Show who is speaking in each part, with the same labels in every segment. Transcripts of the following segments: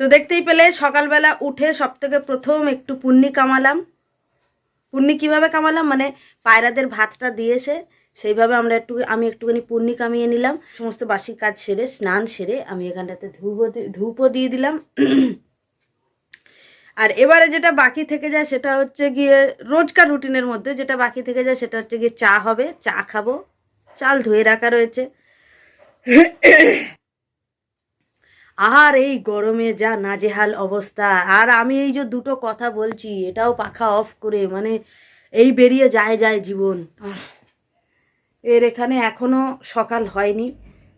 Speaker 1: তো দেখতেই পেলে সকালবেলা উঠে সব থেকে প্রথম একটু পুণ্যি কামালাম। পুণ্যি কীভাবে কামালাম? মানে পায়রাদের ভাতটা দিয়েছে সেইভাবে আমরা একটু, আমি একটুখানি পুণ্যি কামিয়ে নিলাম। সমস্ত বাসি কাজ সেরে, স্নান সেরে আমি এখানটাতে ধূপও ধূপও দিয়ে দিলাম। আর এবারে যেটা বাকি থেকে যায় সেটা হচ্ছে গিয়ে রোজকার রুটিনের মধ্যে যেটা বাকি থেকে যায় সেটা হচ্ছে গিয়ে চা হবে। চা খাব। চাল ধুয়ে রাখা রয়েছে। আর এই গরমে যা নাজেহাল অবস্থা। আর আমি এই যে দুটো কথা বলছি, এটাও পাখা অফ করে মানে এই বেরিয়ে যায় যায় জীবন। এর এখানে এখনও সকাল হয়নি।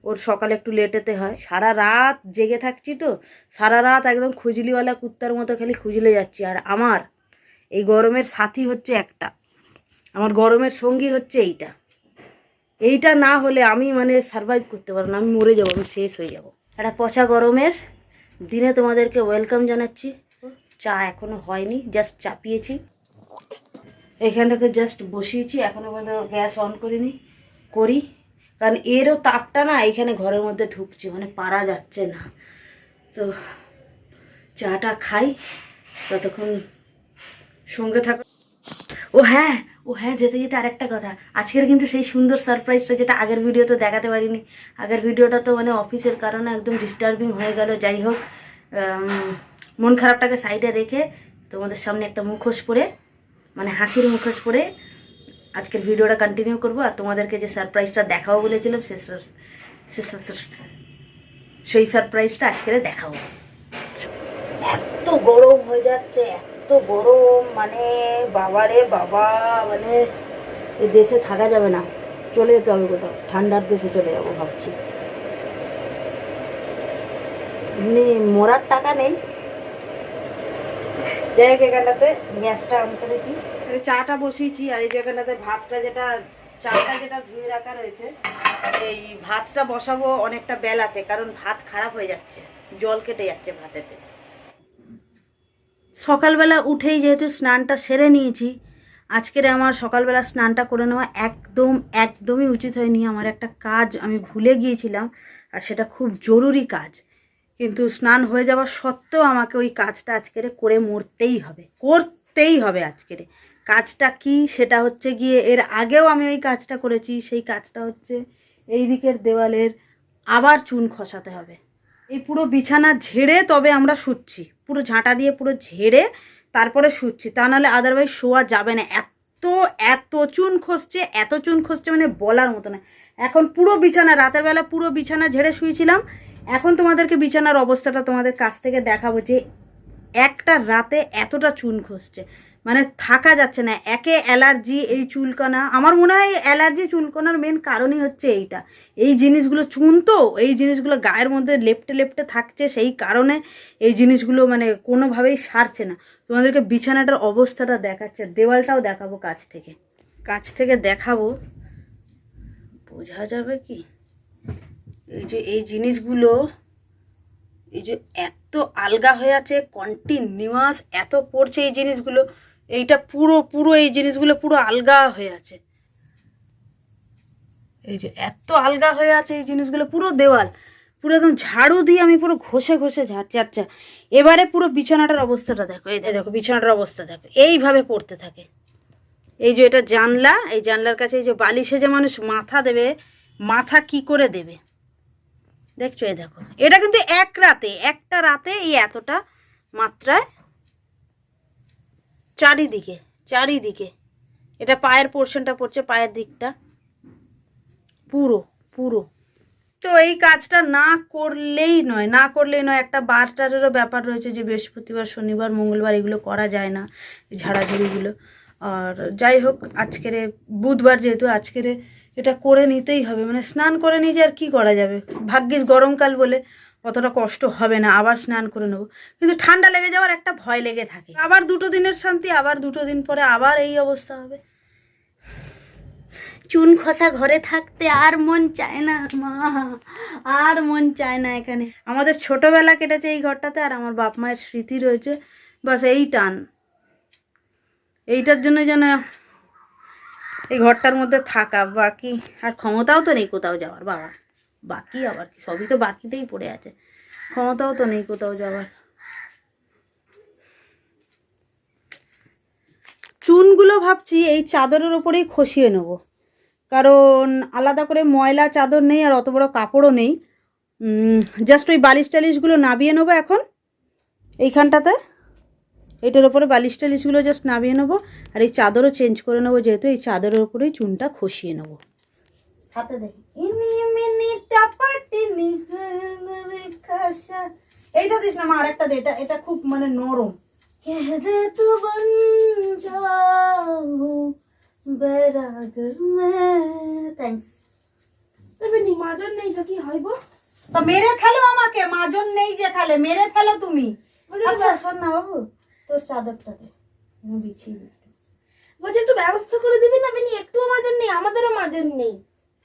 Speaker 1: ওর সকালে একটু লেটেতে হয়। সারা রাত জেগে থাকছি তো, সারা রাত একদম খুজলিওয়ালা কুত্তার মতো খালি খুজলে যাচ্ছি। আর আমার এই গরমের সাথী হচ্ছে একটা। আমার গরমের সঙ্গী হচ্ছে এইটা। এইটা না হলে আমি মানে সারভাইভ করতে পারব না। আমি মরে যাব, আমি শেষ হয়ে যাব। একটা পচা গরমের দিনে তোমাদেরকে ওয়েলকাম জানাচ্ছি। চা এখনও হয়নি জাস্ট চাপিয়েছি। এখানটাতে জাস্ট বসিয়েছি, এখনও পর্যন্ত গ্যাস অন করিনি, করি। কারণ এরও তাপটা না এখানে ঘরের মধ্যে ঢুকছে মানে পারা যাচ্ছে না। তো চাটা খাই, ততক্ষণ সঙ্গে থাকো। ও হ্যাঁ ও হ্যাঁ যেতে যেতে আরেকটা কথা। আজকের কিন্তু সেই সুন্দর সারপ্রাইজটা যেটা আগের ভিডিওতে দেখাতে পারিনি। আগের ভিডিওটা তো মানে অফিসের কারণে একদম ডিস্টার্বিং হয়ে গেল। যাই হোক মন খারাপটাকে সাইডে রেখে তোমাদের সামনে একটা মুখোশ পরে মানে হাসির মুখোশ পরে আজকের ভিডিওটা কন্টিনিউ করব। আর তোমাদেরকে যে সারপ্রাইজটা দেখাবো বলেছিলাম, সে সেই সারপ্রাইজটা আজকের দেখাবো। এত গরম হয়ে যাচ্ছে, এত গরম মানে বাবারে বাবা মানে এই দেশে থাকা যাবে না। চলে যেতে হবে কোথাও, ঠান্ডার দেশে চলে যাব ভাবছি। এমনি মরার টাকা নেই। যাই হোক, এখানটাতে গ্যাসটা অন করেছি। চাটা বসিয়েছি, আর এই জায়গাটাতে ভাতটা যেটা, চাটা যেটা ধুয়ে রাখা রয়েছে, এই ভাতটা বসাবো অনেকটা বেলাতে, কারণ ভাত খারাপ হয়ে যাচ্ছে, জল কেটে যাচ্ছে ভাতেতে। সকালবেলা উঠেই যেহেতু স্নানটা সেরে নিয়েছি, আজকের আমার সকালবেলা স্নানটা করে নেওয়া একদম, একদমই উচিত হয়নি। আমার একটা কাজ আমি ভুলে গিয়েছিলাম, আর সেটা খুব জরুরি কাজ। কিন্তু স্নান হয়ে যাওয়া সত্ত্বেও আমাকে ওই কাজটা আজকের করে মরতেই হবে, করতেই হবে আজকের। কাজটা কি সেটা হচ্ছে গিয়ে এর আগেও আমি ওই কাজটা করেছি, সেই কাজটা হচ্ছে এই দিকের দেওয়ালের আবার চুন খসাতে হবে। এই পুরো বিছানা ঝেড়ে তবে আমরা শুচ্ছি। পুরো ঝাঁটা দিয়ে পুরো ঝেড়ে তারপরে শুচ্ছি। তা নাহলে আদারওয়াইজ শোয়া যাবে না। এত এত চুন খসছে, এত চুন খসছে মানে বলার মতো না। এখন পুরো বিছানা, রাতের বেলা পুরো বিছানা ঝেড়ে শুয়েছিলাম। এখন তোমাদেরকে বিছানার অবস্থাটা তোমাদের কাছ থেকে দেখাবো যে একটা রাতে এতটা চুন খসছে। মানে থাকা যাচ্ছে না। একে অ্যালার্জি, এই চুলকানা। আমার মনে হয় অ্যালার্জি, চুলকানার মেন কারণই হচ্ছে এইটা। এই জিনিসগুলো চুন তো, এই জিনিসগুলো গায়ের মধ্যে লেপটে লেপটে থাকছে, সেই কারণে এই জিনিসগুলো মানে কোনোভাবেই সারছে না। তোমাদেরকে বিছানাটার অবস্থাটা দেখাচ্ছে, দেওয়ালটাও দেখাবো কাছ থেকে। কাছ থেকে দেখাবো। বোঝা যাবে কি? এই যে এই জিনিসগুলো, এই যে এত আলগা হয়ে আছে কন্টিনিউয়াস এত পড়ছে এই জিনিসগুলো। এইটা পুরো পুরো এই জিনিসগুলো পুরো আলগা হয়ে আছে। এই যে এত আলগা হয়ে আছে এই জিনিসগুলো, পুরো দেওয়াল, পুরো একদম ঝাড়ু দিয়ে আমি পুরো ঘষে ঘষে ঝাড়ছি। আচ্ছা এবারে পুরো বিছানাটার অবস্থাটা দেখো, এই দেখো, বিছানাটার অবস্থা দেখো, এইভাবে পড়তে থাকে। এই যে এটা জানলা, এই জানলার কাছে এই যে বালিশে যে মানুষ মাথা দেবে, মাথা কি করে দেবে? দেখছ, এই দেখো, এটা কিন্তু এক রাতে, একটা রাতে এই এতটা মাত্রায় চারিদিকে চারিদিকে। এটা পায়ের পোর্শনটা পড়ছে, পায়ের দিকটা। পুরো পুরো। তো এই কাজটা না করলেই নয়, না করলেই নয়, একটা বারটারেরও ব্যাপার রয়েছে যে বৃহস্পতিবার, শনিবার, মঙ্গলবার এগুলো করা যায় না ঝাড়াঝুড়িগুলো। আর যাই হোক, আজকের বুধবার যেহেতু আজকের এটা করে নিতেই হবে। মানে স্নান করে নিয়ে আর কী করা যাবে? ভাগ্যিস গরমকাল বলে অতটা কষ্ট হবে না, আবার স্নান করে নেব। কিন্তু ঠান্ডা লেগে যাওয়ার একটা ভয় লেগে থাকে। আবার দুটো দিনের শান্তি, আবার দুটো দিন পরে আবার এই অবস্থা হবে। চুন খসা ঘরে থাকতে আর মন চায় না, মা। আর মন চায় না এখানে। আমাদের ছোটোবেলা কেটেছে এই ঘরটাতে, আর আমার বাপ মায়ের স্মৃতি রয়েছে। বাস এই টান। এইটার জন্য যেন এই ঘরটার মধ্যে থাকা বাকি। আর ক্ষমতাও তো নেই কোথাও যাওয়ার, বাবা। বাকি আবার কি? সবই তো বাকিতেই পড়ে আছে। ক্ষমতাও তো নেই কোথাও যাওয়ার। চুনগুলো ভাবছি এই চাদরের ওপরেই খসিয়ে নেব। কারণ আলাদা করে ময়লা, চাদর নেই আর অত বড় কাপড়ও নেই। জাস্ট ওই বালিশ টালিশগুলো নাবিয়ে নেব এখন। এইখানটাতে। এটার ওপরে বালিশ টালিশগুলো জাস্ট নামিয়ে নেব। আর এই চাদরও চেঞ্জ করে নেব, যেহেতু এই চাদরের ওপরেই চুনটা খসিয়ে নেব। হাতে দেখি। ইনি মিনি টাপাটিনি খাসা এইটা দিস না মা আরেকটা দে এটা এটা খুব মানে নরম। কহ দে তু বন যাও বেরাগর মে। থ্যাঙ্কস
Speaker 2: তবে নিমাজন নেই তো কি হইব?
Speaker 1: তো মেরে ফেলো আমাকে মাজন নেই যে খালে মেরে ফেলো তুমি। আচ্ছা শোন না বাবু তোর চাদরটা দে বিছিয়ে একটু।
Speaker 2: একটু ব্যবস্থা করে দিবি না বেনি একটু মাজন নেই আমাদেরও মাজন নেই।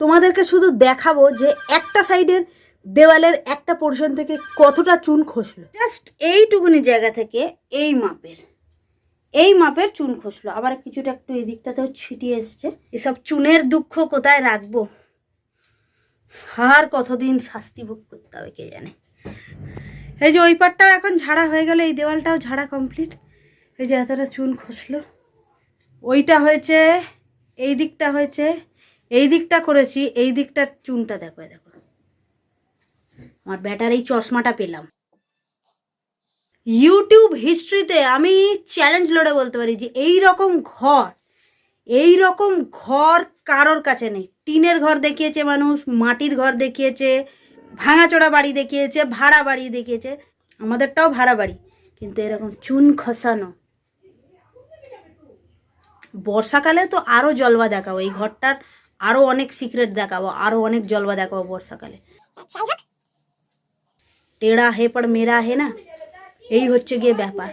Speaker 1: তোমাদেরকে শুধু দেখাবো যে একটা সাইডের দেওয়ালের একটা পোর্শন থেকে কতটা চুন খসলো। জাস্ট এইটুকুনি জায়গা থেকে এই মাপের এই মাপের চুন খসলো। আবার কিছুটা একটু এই দিকটাতেও ছিটিয়ে এসছে। এসব চুনের দুঃখ কোথায় রাখব? আর কতদিন শাস্তি ভোগ করতে হবে কে জানে। এই যে ওই পাটটাও এখন ঝাড়া হয়ে গেল, এই দেওয়ালটাও ঝাড়া কমপ্লিট এই যে এতটা চুন খসলো। ওইটা হয়েছে এই দিকটা হয়েছে এই দিকটা করেছি, এই দিকটার চুনটা দেখো দেখো। আমার ব্যাটার এই চশমাটা পেলাম। ইউটিউব হিস্ট্রিতে আমি চ্যালেঞ্জ লড়ে বলতে পারি যে এই রকম ঘর, এই রকম ঘর কারোর কাছে নেই। টিনের ঘর দেখিয়েছে মানুষ, মাটির ঘর দেখিয়েছে ভাঙাচোড়া বাড়ি দেখিয়েছে, ভাড়া বাড়ি দেখিয়েছে, আমাদেরটাও ভাড়া বাড়ি, কিন্তু এরকম চুন খসানো। বর্ষাকালে তো আরও জলবা দেখাবো এই ঘরটার আরও অনেক সিক্রেট দেখাবো আরও অনেক জলবা দেখাবো বর্ষাকালে। টেড়া হে পর মেরা হে না, এই হচ্ছে গিয়ে ব্যাপার।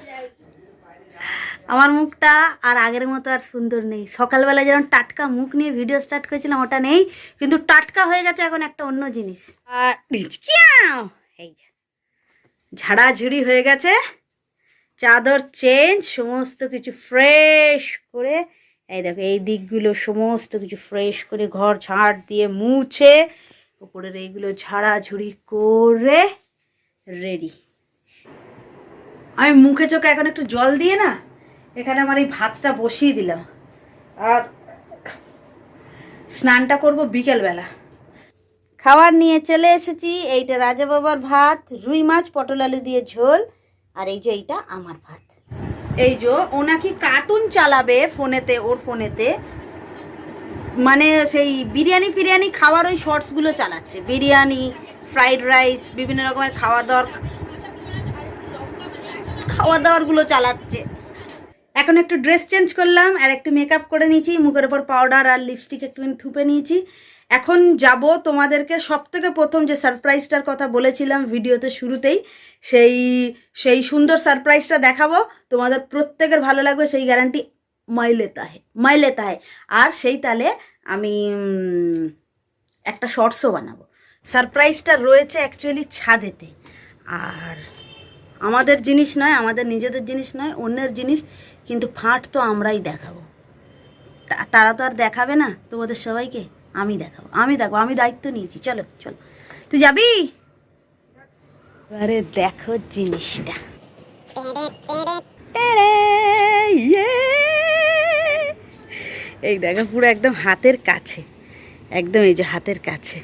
Speaker 1: আমার মুখটা আর আগের মতো আর সুন্দর নেই। সকালবেলা যেরকম টাটকা মুখ নিয়ে ভিডিও স্টার্ট করেছিলাম, ওটা নেই, কিন্তু টাটকা হয়ে গেছে এখন একটা অন্য জিনিস। আর! এই ঝাড়াঝুড়ি হয়ে গেছে, চাদর চেঞ্জ সমস্ত কিছু ফ্রেশ করে এই দেখো, এই দিকগুলো সমস্ত কিছু ফ্রেশ করে ঘর ঝাড় দিয়ে মুছে, উপরের এইগুলো ঝাড়াঝুড়ি করে রেডি আমি মুখে চোখে এখন একটু জল দিয়ে না, এখানে আমার এই ভাতটা বসিয়ে দিলাম। আর স্নানটা করব বিকেলবেলা। খাবার নিয়ে চলে এসেছি, এইটা রাজা বাবার ভাত, রুই মাছ, পটল আলু দিয়ে ঝোল, আর এই যে এইটা আমার ভাত। এই যে, ও নাকি কার্টুন চালাবে ফোনেতে, ওর ফোনেতে। মানে সেই বিরিয়ানি ফিরিয়ানি খাওয়ার ওই শর্টসগুলো চালাচ্ছে। বিরিয়ানি ফ্রাইড রাইস বিভিন্ন রকমের খাওয়া দাওয়ার খাওয়ার দাওয়ারগুলো চালাচ্ছে। এখন একটু ড্রেস চেঞ্জ করলাম, আর একটু মেকআপ করে নিয়েছি, মুখের ওপর পাউডার আর লিপস্টিক একটুখানি থুপে নিয়েছি। এখন যাব তোমাদেরকে সব থেকে প্রথম যে সারপ্রাইজটার কথা বলেছিলাম ভিডিওতে শুরুতেই, সেই সেই সুন্দর সারপ্রাইজটা দেখাবো। তোমাদের প্রত্যেকের ভালো লাগবে, সেই গ্যারান্টি মাইলেতা হে মাইলেতা হে আর সেই তালে আমি একটা শর্টসও বানাবো। সারপ্রাইজটা রয়েছে অ্যাকচুয়ালি ছাদেতে। আর আমাদের জিনিস নয়, আমাদের নিজেদের জিনিস নয়, অন্যের জিনিস, কিন্তু ফাঁট তো আমরাই দেখাবো। তারা তো আর দেখাবে না তোমাদের সবাইকে? আমি দেখাবো আমি দেখাবো, আমি দায়িত্ব নিয়েছি। চলো চলো। তুই যাবি? আরে দেখো জিনিসটা। ইয়ে। এই দেখো, পুরো একদম হাতের কাছে। একদম এই যে হাতের কাছে।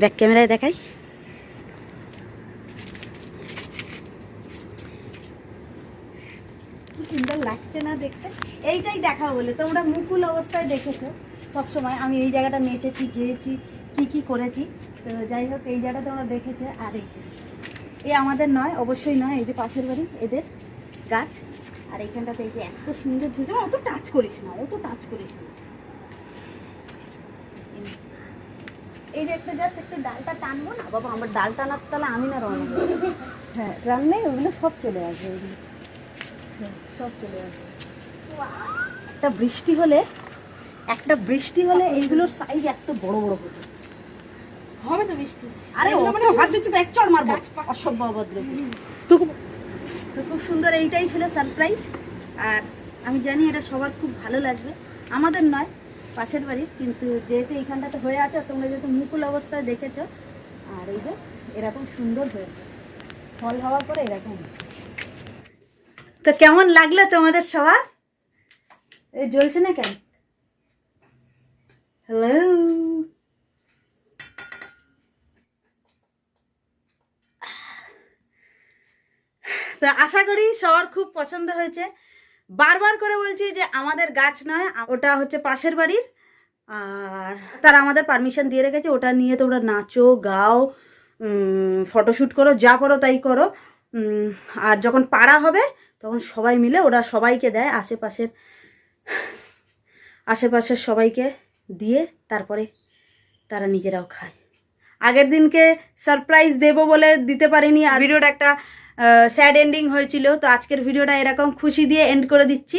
Speaker 1: ব্যাক ক্যামেরায় দেখাই। সুন্দর লাগছে না দেখতে? এইটাই দেখা বলে, তোমরা মুকুল অবস্থায় দেখেছ। সবসময় আমি এই জায়গাটা নেচেছি গিয়েছি কি কি করেছি। তো যাই হোক এই জায়গাটা তোমরা দেখেছে। আর এই এই আমাদের নয় অবশ্যই নয় এই যে পাশের বাড়ি এদের গাছ। আর এইখানটাতে এই যে এত সুন্দর ঝুলছে অত টাচ করিস না অত টাচ করিস না। এই যে একটা জাস্ট একটু ডালটা টানবো না? বাবা আমার ডাল টানার তাহলে আমি না রওনা। হ্যাঁ রান্নায় ওগুলো সব চলে আসবে। ওগুলো আচ্ছা, সব চলে আসবে। একটা বৃষ্টি হলে একটা বৃষ্টি হলে এইগুলোর সাইজ এত বড় বড় হতো
Speaker 2: হবে। তো বৃষ্টি।
Speaker 1: আরে অত
Speaker 2: মানে
Speaker 1: হাত দিচ্ছি তো এক চড় মারবো। অসভ্য অভদ্র তো তো খুব সুন্দর এইটাই ছিল সারপ্রাইজ আর আমি জানি এটা সবার খুব ভালো লাগবে। আমাদের নয় পাশের বাড়ির। কিন্তু যেহেতু এইখানটাতে হয়ে আছে তোমরা যেহেতু মুকুল অবস্থায় দেখেছ আর এই যে এরকম সুন্দর হয়েছে। ফল হওয়ার পরে এরকম। তো কেমন লাগল তোমাদের সবার? এই জ্বলছে না কেন? হ্যালো তো আশা করি সবার খুব পছন্দ হয়েছে। বারবার করে বলছি যে আমাদের গাছ নয়, ওটা হচ্ছে পাশের বাড়ির। আর তারা আমাদের পারমিশন দিয়ে রেখেছে, ওটা নিয়ে তোমরা নাচো, গাও ফটোশ্যুট করো, যা করো তাই করো। আর যখন পাড়া হবে, তখন সবাই মিলে, ওরা সবাইকে দেয়, আশেপাশের আশেপাশের সবাইকে। দিয়ে তারপরে তারা নিজেরাও খায়। আগের দিনকে সারপ্রাইজ দেবো বলে দিতে পারিনি। আর ভিডিওটা একটা স্যাড এন্ডিং হয়েছিল। তো আজকের ভিডিওটা এরকম খুশি দিয়ে এন্ড করে দিচ্ছি।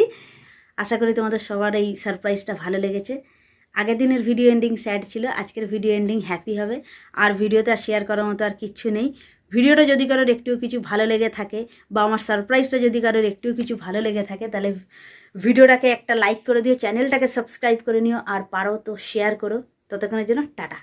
Speaker 1: আশা করি তোমাদের সবার এই সারপ্রাইজটা ভালো লেগেছে। আগের দিনের ভিডিও এন্ডিং স্যাড ছিল, আজকের ভিডিও এন্ডিং হ্যাপি হবে। আর ভিডিওতে আর শেয়ার করার মতো আর কিচ্ছু নেই। ভিডিওটা যদি কারোর একটুও কিছু ভালো লেগে থাকে বা আমার সারপ্রাইজটা যদি কারোর একটুও কিছু ভালো লেগে থাকে, তাহলে ভিডিওটাকে একটা লাইক করে দিও চ্যানেলটাকে সাবস্ক্রাইব করে নিও আর পারো তো শেয়ার করো। ততক্ষণের জন্য টাটা।